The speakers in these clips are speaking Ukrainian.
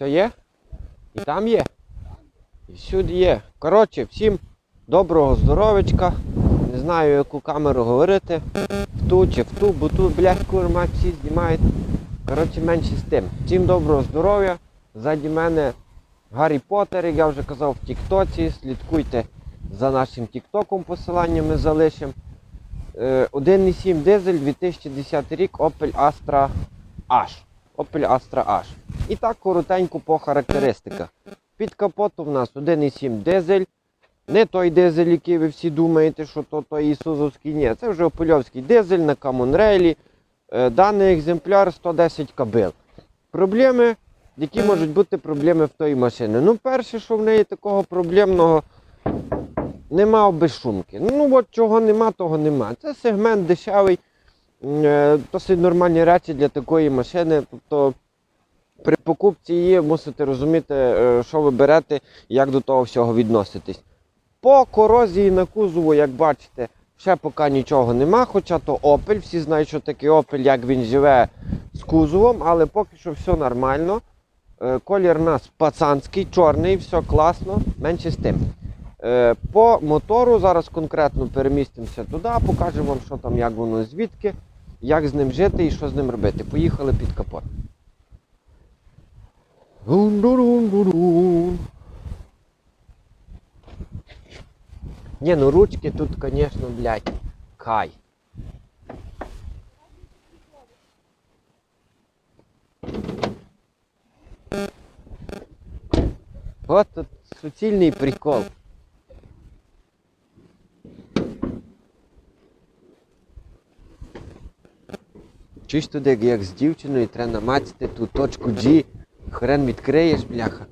Все є? І там є. І всюди є. Коротше, всім доброго здоровечка. Не знаю, яку камеру говорити. В ту чи в ту, бо тут, блядь, курма всі знімають. Коротше, менше з тим. Всім доброго здоров'я. Ззаді мене Гаррі Поттер, як я вже казав, в Тіктоці. Слідкуйте за нашим Тіктоком, посилання ми залишимо. Е, 1,7 дизель 2010 рік Opel Astra H. Opel Astra H. І так коротенько по характеристиках. Під капотом у нас 1,7 дизель. Не той дизель, який ви всі думаєте, що то той ісузовський. Ні, це вже опельовський дизель на камонрейлі. Е, Даний екземпляр 110 кабел. Проблеми, які можуть бути проблеми в тої машини. Ну, перше, що в неї такого проблемного нема безшумки. Ну от чого нема, того нема. Це сегмент дешевий, досить нормальні речі для такої машини. Тобто при покупці її мусите розуміти, е, що ви берете і як до того всього відноситись. По корозії на кузову, як бачите, ще поки нічого нема, хоча то Opel, всі знають, що таке Opel, як він живе з кузовом, але поки що все нормально. Е, Колір у нас пацанський, чорний, все класно, менше з тим. Е, По мотору зараз конкретно перемістимося туди, покажемо вам, що там, як воно звідки, як з ним жити і що з ним робити. Поїхали під капот. Ні, ну ручки тут, звісно, блядь, кай. От тут суцільний прикол. Чуєш туди, як, з дівчиною треба намацати ту точку G, хрен відкриєш, бляха.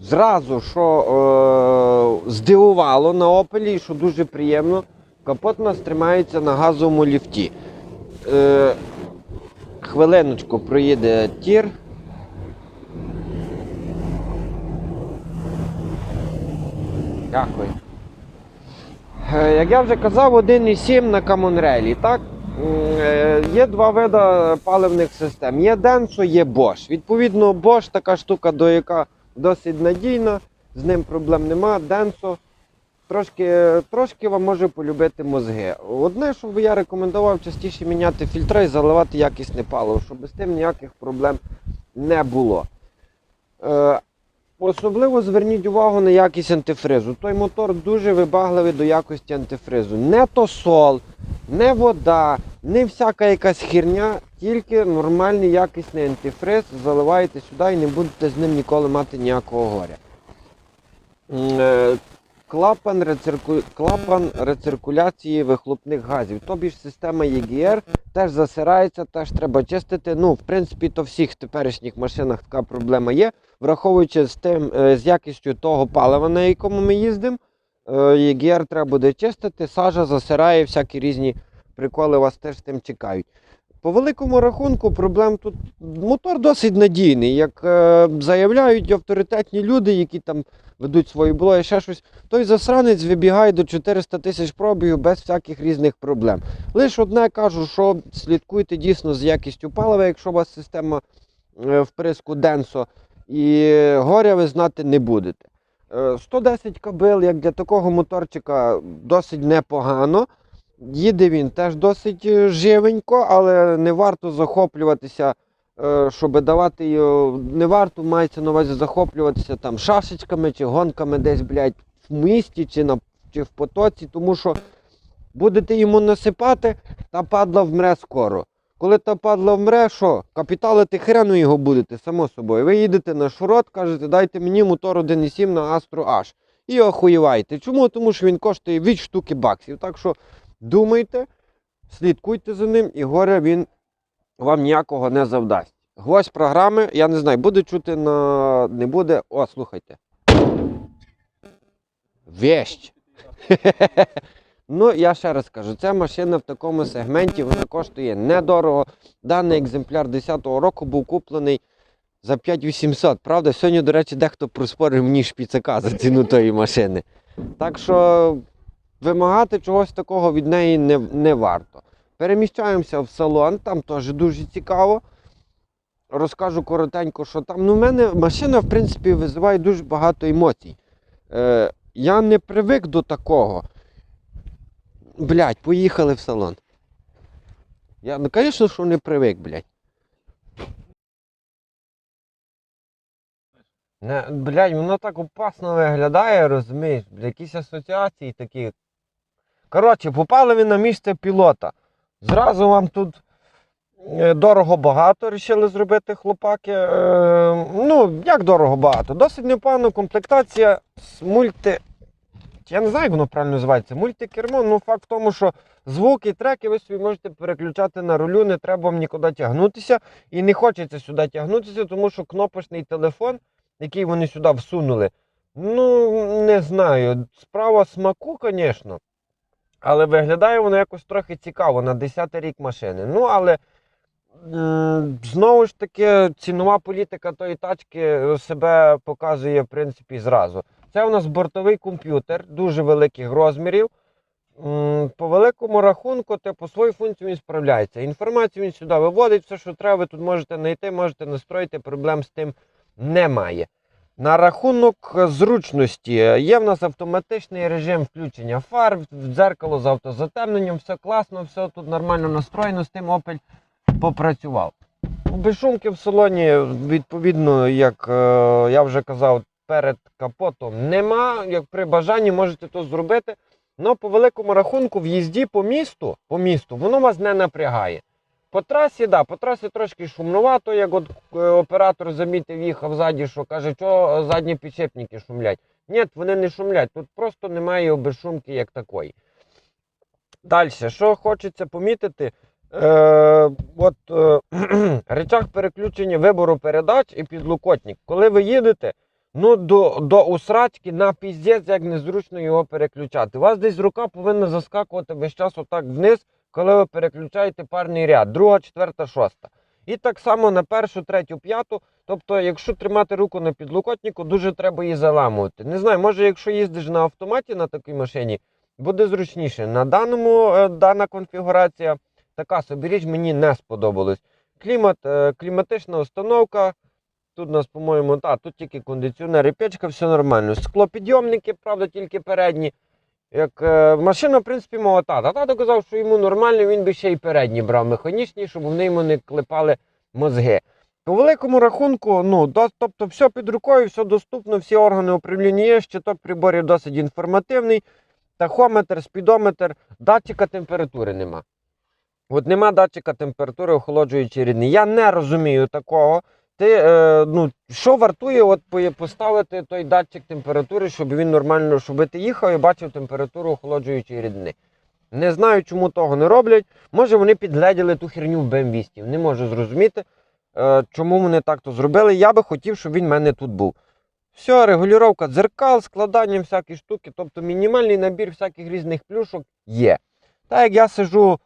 Зразу, що е, здивувало на Опелі, що дуже приємно, капот у нас тримається на газовому ліфті. Е, хвилиночку проїде тір. Дякую. Е, Як я вже казав, 1,7 на камонрелі. Так? Е, Є два види паливних систем. Є Denso, є Bosch. Відповідно, Bosch така штука, до яка досить надійна, з ним проблем нема. Denso трошки, трошки вам може полюбити мозги. Одне, що я рекомендував частіше міняти фільтри і заливати якісне паливо, щоб з тим ніяких проблем не було. Е, Особливо зверніть увагу на якість антифризу. Той мотор дуже вибагливий до якості антифризу. Не то сол, не вода, не всяка якась херня, тільки нормальний якісний антифриз заливаєте сюди і не будете з ним ніколи мати ніякого горя. Е, Клапан, рецирку... Клапан рециркуляції вихлопних газів. Тобі ж система EGR теж засирається, теж треба чистити. Ну, в принципі, то всіх теперішніх машинах така проблема є. Враховуючи з тим, е, з якістю того палива, на якому ми їздимо, е, EGR треба буде чистити, сажа засирає, всякі різні приколи вас теж з тим чекають. По великому рахунку, проблем тут мотор досить надійний. Як е, заявляють авторитетні люди, які там ведуть свої блоги, ще щось, той засранець вибігає до 400 тисяч пробігів без всяких різних проблем. Лише одне кажу, що слідкуйте дійсно з якістю палива, якщо у вас система е, вприску Денсо, і горя ви знати не будете. Е, 110 кабел, як для такого моторчика, досить непогано. Їде він теж досить е, живенько, але не варто захоплюватися, е, щоб давати його. Не варто мається на увазі захоплюватися там шашечками чи гонками десь, блядь, в місті чи, на, чи в потоці, тому що будете йому насипати, та падла вмре скоро. Коли та падла вмре, що? Капіталити хрену його будете, само собою. Ви їдете на шурот, кажете, дайте мені мотор 1.7 на Astro H. І охуєвайте. Чому? Тому що він коштує від штуки баксів. Так що думайте, слідкуйте за ним, і горя він вам ніякого не завдасть. Гвоздь програми, я не знаю, буде чути на. не буде. О, слухайте. Вещь. Ну, я ще раз кажу, ця машина в такому сегменті вона коштує недорого. Даний екземпляр 10-го року був куплений за 5800. Правда, сьогодні, до речі, дехто проспорив мені шпіцака за ціну тої машини. Так що вимагати чогось такого від неї не, не варто. Переміщаємося в салон, там теж дуже цікаво. розкажу коротенько, що там. Ну, в мене машина, в принципі, визиває дуже багато емоцій. Е, я не привик до такого. Блять, поїхали в салон. Я, ну, звісно, що не привик, блядь. Не, блядь, воно так опасно виглядає, розумієш? Якісь асоціації такі. Коротше, попали ви на місце пілота. Зразу вам тут е, дорого багато вирішили зробити хлопаки. Е, ну, як дорого багато? Досить непогана комплектація з мульти. Я не знаю, як воно правильно називається. Мультикермо. Ну, факт в тому, що звуки, треки ви собі можете переключати на рулю, не треба вам нікуди тягнутися. І не хочеться сюди тягнутися, тому що кнопочний телефон, який вони сюди всунули, ну, не знаю. Справа смаку, звісно. Але виглядає воно якось трохи цікаво на 10-й рік машини. Ну, але знову ж таки, цінова політика тої тачки себе показує, в принципі, зразу. Це у нас бортовий комп'ютер дуже великих розмірів. По великому рахунку, типу, свою функцію він справляється. Інформацію він сюди виводить, все, що треба, ви тут можете знайти, можете настроїти, проблем з тим немає. На рахунок зручності є в нас автоматичний режим включення фар, дзеркало з автозатемненням, все класно, все тут нормально настроєно, з тим Opel попрацював. Ну, Безшумки в салоні, відповідно, як е, я вже казав, перед капотом нема. Як при бажанні можете то зробити. Але по великому рахунку в їзді по місту, по місту воно вас не напрягає. По трасі, да, по трасі трошки шумнувато, як от е, оператор замітив, їхав ззаді, що каже, що задні підшипники шумлять. Ні, вони не шумлять, тут просто немає безшумки як такої. Далі, що хочеться помітити, е, от е, речах переключення вибору передач і підлокотник. Коли ви їдете, ну до, до усрачки на піздець, як незручно його переключати. У вас десь рука повинна заскакувати весь час отак вниз, коли ви переключаєте парний ряд, друга, четверта, шоста. І так само на першу, третю, п'яту. Тобто, якщо тримати руку на підлокотнику, дуже треба її заламувати. Не знаю, може, якщо їздиш на автоматі на такій машині, буде зручніше. На даному е, дана конфігурація така собі річ мені не сподобалась. Клімат, е, кліматична установка. Тут у нас, по-моєму, та, тут тільки кондиціонер і печка, все нормально. Склопідйомники, правда, тільки передні. Як е, машина, в принципі, мого тата. Тато казав, що йому нормально, він би ще й передні брав механічні, щоб вони йому не клепали мозги. По великому рахунку, ну, до, тобто все під рукою, все доступно, всі органи управління є, щиток приборів досить інформативний, тахометр, спідометр, датчика температури нема. От нема датчика температури охолоджуючої рідини. Я не розумію такого. Ти, е, ну, що вартує от поставити той датчик температури, щоб він нормально, щоб ти їхав і бачив температуру охолоджуючої рідини. Не знаю, чому того не роблять. Може вони підгледіли ту херню в BMW200. Не можу зрозуміти, е, чому вони так то зробили. Я би хотів, щоб він в мене тут був. Все, регулювання дзеркал, складання всякі штуки, тобто мінімальний набір всяких різних плюшок є. Так як я сижу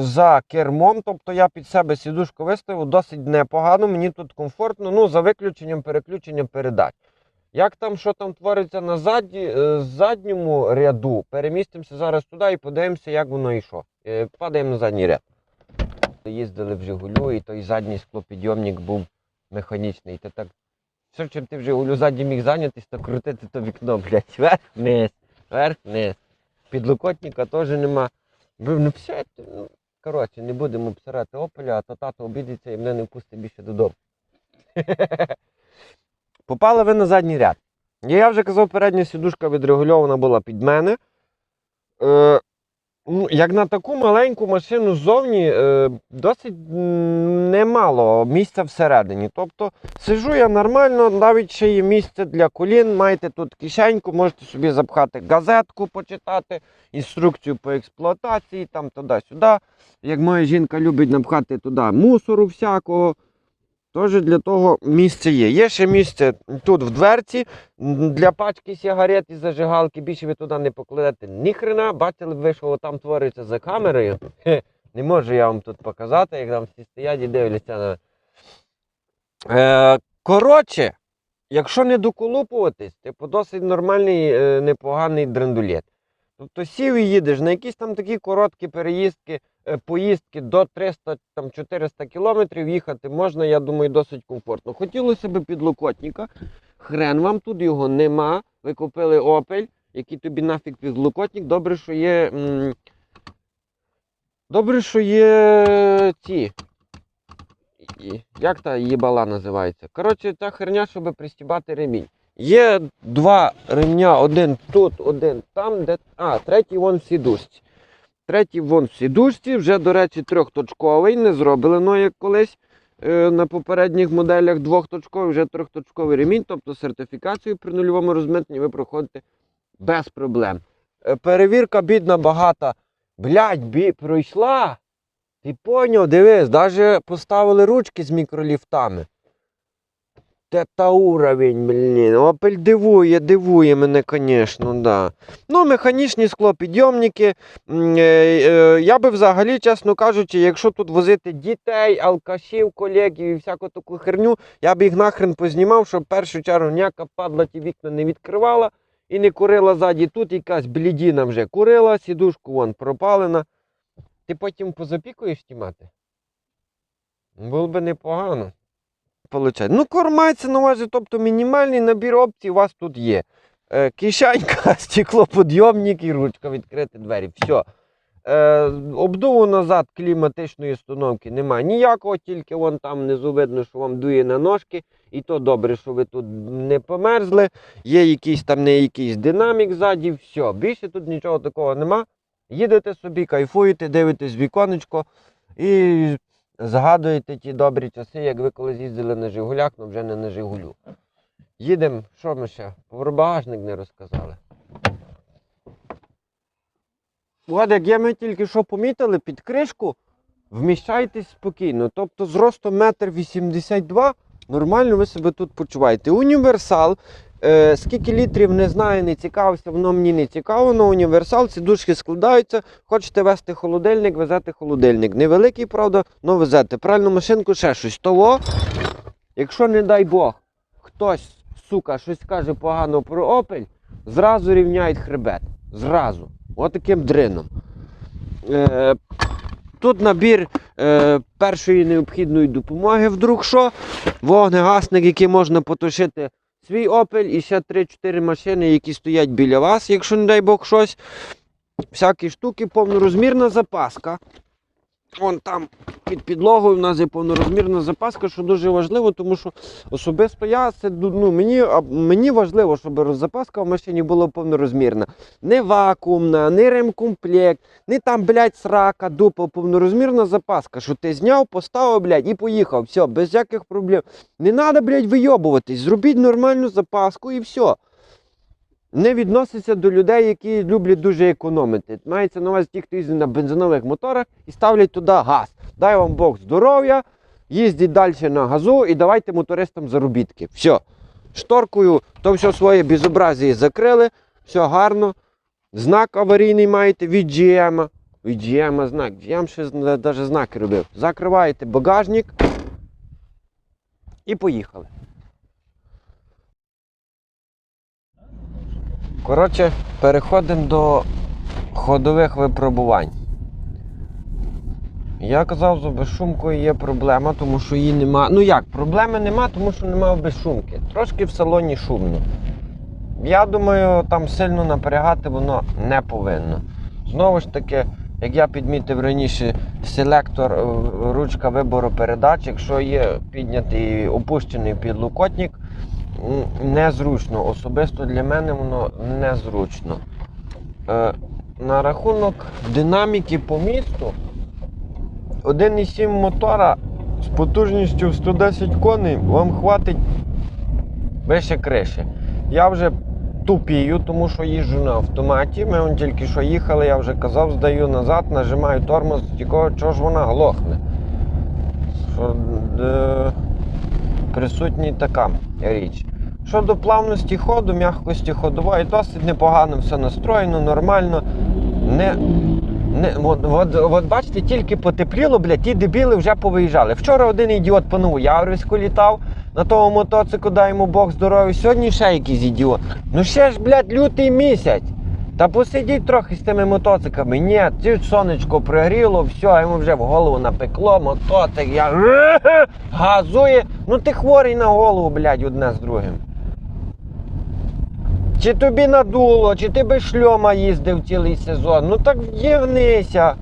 за кермом, тобто я під себе сідушку виставив досить непогано, мені тут комфортно, ну за виключенням переключення передач. Як там, що там твориться на задні, е, задньому ряду, перемістимося зараз туди і подивимося, як воно що. Е, Падаємо на задній ряд. Їздили в Жигулю, і той задній склопідйомник був механічний. Ти так, все, чим ти в Жигулю задній міг зайнятися, то крутити то вікно, блядь, вверх-вниз, вверх-вниз. Підлокотника теж нема. Ви, не все, ну, коротше, не будемо обсирати опеля, а то тато обідеться і мене не впустить більше додому. Попали ви на задній ряд. Я вже казав, передня сідушка відрегульована була під мене. Е, ну, як на таку маленьку машину ззовні, е, досить немало місця всередині. Тобто сижу я нормально, навіть ще є місце для колін. Маєте тут кишеньку, можете собі запхати газетку, почитати, інструкцію по експлуатації, там туди-сюди. Як моя жінка любить напхати туди мусору всякого. Теж для того місце є. Є ще місце тут в дверці для пачки сигарет і зажигалки. Більше ви туди не покладете ніхрена. Бачили б ви, що там твориться за камерою. Не можу я вам тут показати, як там всі стоять і дивляться на. Е, коротше, якщо не доколупуватись, типу досить нормальний, е, непоганий драндулет. Тобто сів і їдеш на якісь там такі короткі переїздки, поїздки до 300-400 кілометрів їхати можна, я думаю, досить комфортно. Хотілося б підлокотника. Хрен вам тут його нема. Ви купили Opel, який тобі нафіг підлокотник. Добре, що є. м, Добре, що є ці. Як та їбала називається? Коротше, та херня, щоб пристібати ремінь. Є два ремня, один тут, один там, де. А, третій вон в сідушці. Третій вон в сідушці, вже, до речі, трьохточковий, не зроблено як колись. е, На попередніх моделях двохточковий, вже трьохточковий ремінь, тобто сертифікацію при нульовому розмитненні ви проходите без проблем. Е, Перевірка бідна багата. Блядь, бі, пройшла. Ти поняв, дивись, навіть поставили ручки з мікроліфтами. Те уровень, блін. Опель дивує, дивує мене, звісно, да. Ну, механічні склопідйомники. е, е, Я би взагалі, чесно кажучи, якщо тут возити дітей, алкашів, колегів і всяку таку херню, я б їх нахрен познімав, щоб в першу чергу ніяка падла ті вікна не відкривала і не курила ззаді. Тут якась блідіна вже курила, сідушку вон пропалена. Ти потім позапікуєш знімати? Було би непогано. Получать. Ну, кормається на увазі, тобто мінімальний набір опцій у вас тут є. Е, кишенька, стеклоподйомник і ручка відкрити двері. Все. Е, обдуву назад кліматичної установки немає ніякого, тільки вон там внизу видно, що вам дує на ножки. І то добре, що ви тут не померзли. Є якийсь там не якийсь динамік ззаді, все. Більше тут нічого такого нема. Їдете собі, кайфуєте, дивитесь віконечко і згадуєте ті добрі часи, як ви колись їздили на Жигулях, але вже не на Жигулю. Їдемо, що ми ще? Про багажник не розказали. От як я ми тільки що помітили, під кришку вміщайтесь спокійно. Тобто з ростом 1,82 м нормально ви себе тут почуваєте. Універсал. Е, скільки літрів не знаю, не цікавився, воно мені не цікаво, але універсал, ці дужки складаються. Хочете вести холодильник, везете холодильник. Невеликий, правда, але везете. Пральну машинку, ще щось. Того, якщо, не дай Бог, хтось, сука, щось каже погано про Opel, зразу рівняють хребет. Зразу. Отаким дрином. Е, тут набір е, першої необхідної допомоги, вдруг що. Вогнегасник, який можна потушити свій Opel і ще 3-4 машини, які стоять біля вас, якщо не дай Бог щось. Всякі штуки, повнорозмірна запаска. Вон там під підлогою в нас є повнорозмірна запаска, що дуже важливо, тому що особисто я це ну, мені, мені важливо, щоб запаска в машині була повнорозмірна. Не вакуумна, не ремкомплект, не там, блядь, срака, дупа, повнорозмірна запаска, що ти зняв, поставив, блядь, і поїхав. Все, без всяких проблем. Не треба, блядь, вийобуватись. Зробіть нормальну запаску і все. Не відноситься до людей, які люблять дуже економити. Мається на увазі ті, хто їздить на бензинових моторах і ставлять туди газ. Дай вам Бог здоров'я, їздіть далі на газу і давайте мотористам заробітки. Все. Шторкою то все своє безобразії закрили, все гарно. Знак аварійний маєте від GM. Від GM знак. GM ще навіть знаки робив. Закриваєте багажник і поїхали. Коротше, переходимо до ходових випробувань. Я казав, з безшумкою є проблема, тому що її нема. Ну як, проблеми нема, тому що нема безшумки. Трошки в салоні шумно. Я думаю, там сильно напрягати воно не повинно. Знову ж таки, як я підмітив раніше, селектор, е, ручка вибору передач, якщо є піднятий опущений підлокотник, незручно. Особисто для мене воно незручно. Е, на рахунок динаміки по місту, 1,7 мотора з потужністю в 110 коней вам хватить вище криші. Я вже тупію, тому що їжджу на автоматі. Ми вон тільки що їхали, я вже казав, здаю назад, нажимаю тормоз, тільки чого ж вона глохне. Що, е, присутній така річ. Щодо плавності ходу, м'якості ходової, досить непогано все настроєно, нормально. Не, не, от, от, от бачите, тільки потепліло, блядь, ті дебіли вже повиїжджали. Вчора один ідіот по Новояврівську літав на тому мотоциклу, дай йому Бог здоров'я. Сьогодні ще якийсь ідіот. Ну ще ж, блядь, лютий місяць. Та посидіть трохи з тими мотоциклами. Ні, ж сонечко пригріло, все, йому вже в голову напекло, мотоцик, я газує. Ну ти хворий на голову, блядь, одне з другим. Чи тобі надуло, чи ти без шльома їздив цілий сезон. Ну так в'євнися.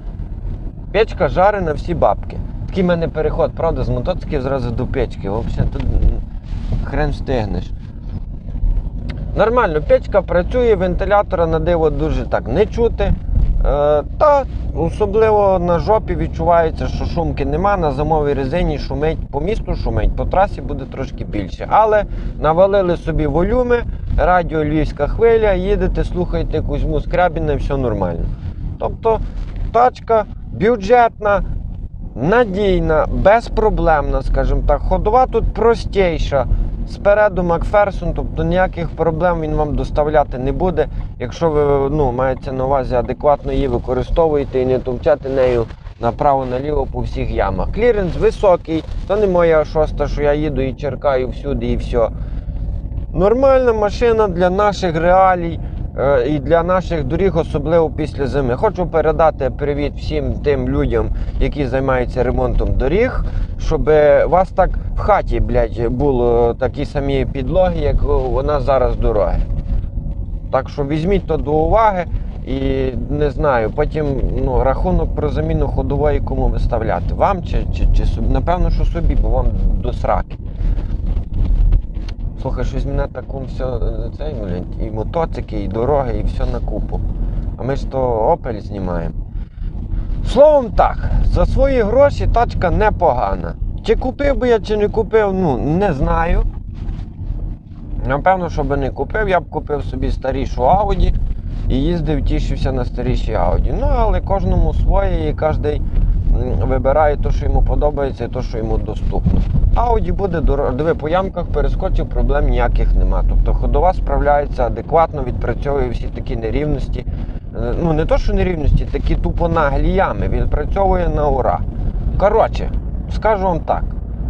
Печка жарена всі бабки. Такий в мене переход, правда, з мотоциклів зразу до печки. Взагалі тут хрен встигнеш. Нормально, печка працює, вентилятора на диво дуже так не чути. Е, та особливо на жопі відчувається, що шумки нема, на зимовій резині шумить, по місту шумить, по трасі буде трошки більше. Але навалили собі волюми, радіо Львівська хвиля, їдете, слухаєте Кузьму Скрябіна все нормально. Тобто тачка бюджетна, надійна, безпроблемна, скажімо так. Ходова тут простіша. Спереду Макферсон, тобто ніяких проблем він вам доставляти не буде, якщо ви ну, маєте на увазі адекватно її використовуєте і не товчати нею направо-наліво по всіх ямах. Кліренс високий, то не моя шоста, що я їду і черкаю всюди і все. Нормальна машина для наших реалій і для наших доріг, особливо після зими. Хочу передати привіт всім тим людям, які займаються ремонтом доріг, щоб вас так в хаті, блядь, було такі самі підлоги, як у нас зараз дороги. Так що візьміть то до уваги і не знаю, потім ну, рахунок про заміну ходової кому виставляти. Вам чи, чи, чи? Напевно, що собі, бо вам до сраки. Слухай, щось мене таком все цей, блядь, і мотоцики, і дороги, і все на купу. А ми ж то Opel знімаємо. Словом так, за свої гроші тачка непогана. Чи купив би я, чи не купив, ну не знаю. Напевно, що би не купив, я б купив собі старішу Audi і їздив, тішився на старішій Audi. Ну, але кожному своє і кожен вибирає те, що йому подобається, і те, що йому доступно. Audi буде дорого. Диви, по ямках перескочив, проблем ніяких нема. Тобто ходова справляється адекватно, відпрацьовує всі такі нерівності. Е, Ну, не то, що нерівності, такі тупо наглі ями. Відпрацьовує на ура. Коротше, скажу вам так: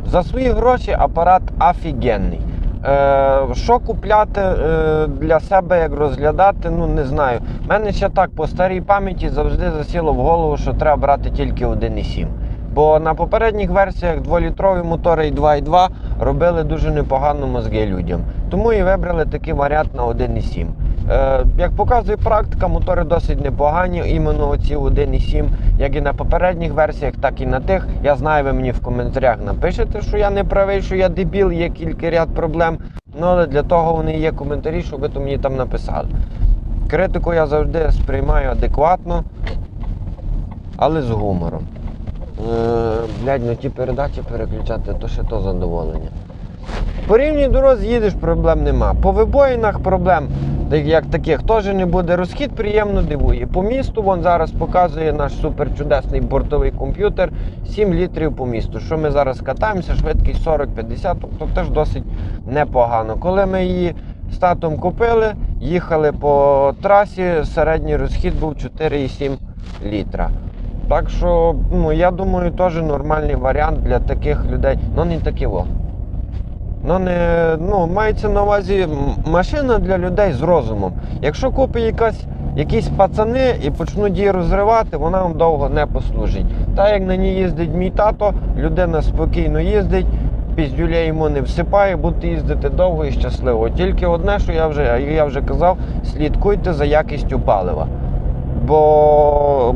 за свої гроші апарат офігенний. Е, що купляти е, для себе, як розглядати, ну не знаю. У мене ще так по старій пам'яті завжди засіло в голову, що треба брати тільки 1,7. Бо на попередніх версіях 2-літрові мотори і 2,2 робили дуже непогано мозги людям. Тому і вибрали такий варіант на 1,7. Е, як показує практика, мотори досить непогані, іменно оці 1,7, як і на попередніх версіях, так і на тих. Я знаю, ви мені в коментарях напишете, що я не правий, що я дебіл, є кілька ряд проблем. Ну але для того вони є коментарі, щоб ви то мені там написали. Критику я завжди сприймаю адекватно, але з гумором. Е, блядь, ну ті передачі переключати, то ще то задоволення. По рівній дорозі їдеш, проблем нема. По вибоїнах проблем, як таких, теж не буде. Розхід приємно дивує. По місту вон зараз показує наш суперчудесний бортовий комп'ютер 7 літрів по місту. Що ми зараз катаємося, швидкість 40-50, тобто теж досить непогано. Коли ми її з татом купили, їхали по трасі, середній розхід був 4,7 літра. Так що, ну, я думаю, теж нормальний варіант для таких людей. Ну не такий во. Ну, не, ну, мається на увазі машина для людей з розумом. Якщо купить якась, якісь пацани і почнуть її розривати, вона вам довго не послужить. Так як на ній їздить мій тато, людина спокійно їздить, піздюля йому не всипає, будете їздити довго і щасливо. Тільки одне, що я вже, я вже казав, слідкуйте за якістю палива. Бо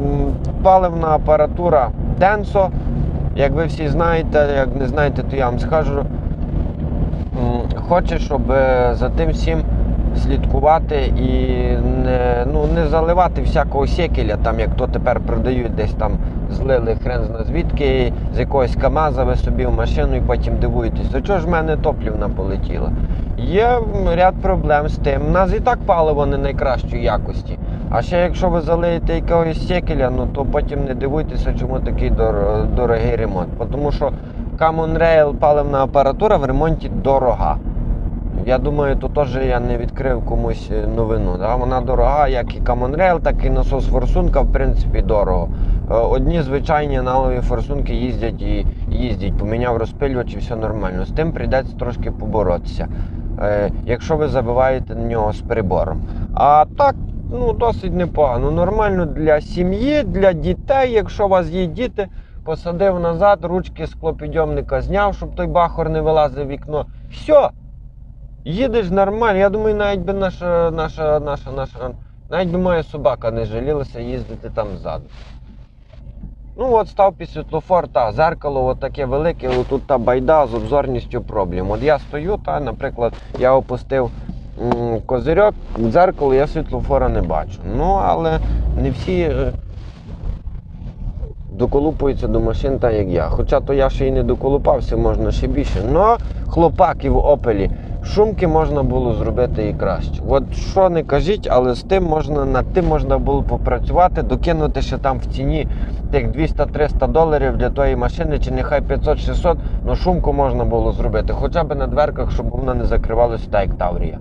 паливна апаратура Denso, як ви всі знаєте, як не знаєте, то я вам скажу. Хоче, щоб е, за тим всім слідкувати і не, ну, не заливати всякого сєкеля, там як то тепер продають, десь там злили хрен зна звідки, з якогось КАМАЗа ви собі в машину і потім дивуєтесь, до чого ж в мене топлівна полетіла. Є ряд проблем з тим. У нас і так паливо не найкращої якості. А ще якщо ви залиєте якогось сєкеля, ну то потім не дивуйтеся, чому такий дор- дорогий ремонт. Тому що Common Rail паливна апаратура в ремонті дорога. Я думаю, то теж я не відкрив комусь е, новину. Да? Вона дорога, як і Common Rail, так і насос форсунка, в принципі, дорого. Е, Одні звичайні аналогові форсунки їздять і їздять, поміняв розпилювач і все нормально. З тим прийдеться трошки поборотися, е, якщо ви забиваєте на нього з прибором. А так, ну, досить непогано. Нормально для сім'ї, для дітей. Якщо у вас є діти, посадив назад, ручки склопідйомника зняв, щоб той бахор не вилазив в вікно. Все. Їдеш нормально. Я думаю, навіть би наша, наша, наша, наша, навіть би моя собака не жалілася їздити там ззаду. Ну от став під світлофор, та зеркало таке велике, але тут та байда з обзорністю проблем. От я стою, та, наприклад, я опустив м, козирьок, дзеркало я світлофора не бачу. Ну, але не всі е, доколупуються до машин так, як я. Хоча то я ще й не доколупався, можна ще більше. Но хлопаки в Опелі. Шумки можна було зробити і краще. От що не кажіть, але з тим можна над тим можна було попрацювати, докинути ще там в ціні тих 200-300 доларів для тої машини, чи нехай 500-600, ну шумку можна було зробити. Хоча б на дверках, щоб вона не закривалася так, як Таврія.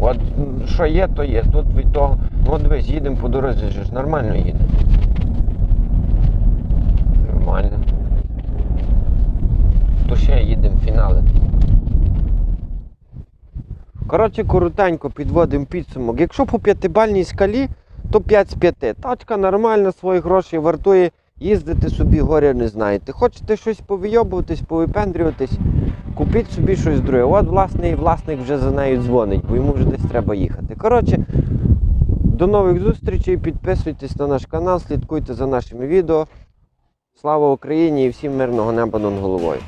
От що є, то є. Тут від того, ну дивись, їдемо по дорозі, ж нормально їдемо. Нормально. То ще їдемо фінали. Коротше, коротенько підводимо підсумок. Якщо по п'ятибальній скалі, то 5 з 5. Тачка нормальна, свої гроші вартує. Їздити собі горя не знаєте. Хочете щось повийобуватись, повипендрюватись, купіть собі щось друге. От власне і власник вже за нею дзвонить, бо йому вже десь треба їхати. Коротше, до нових зустрічей. Підписуйтесь на наш канал, слідкуйте за нашими відео. Слава Україні і всім мирного неба над головою.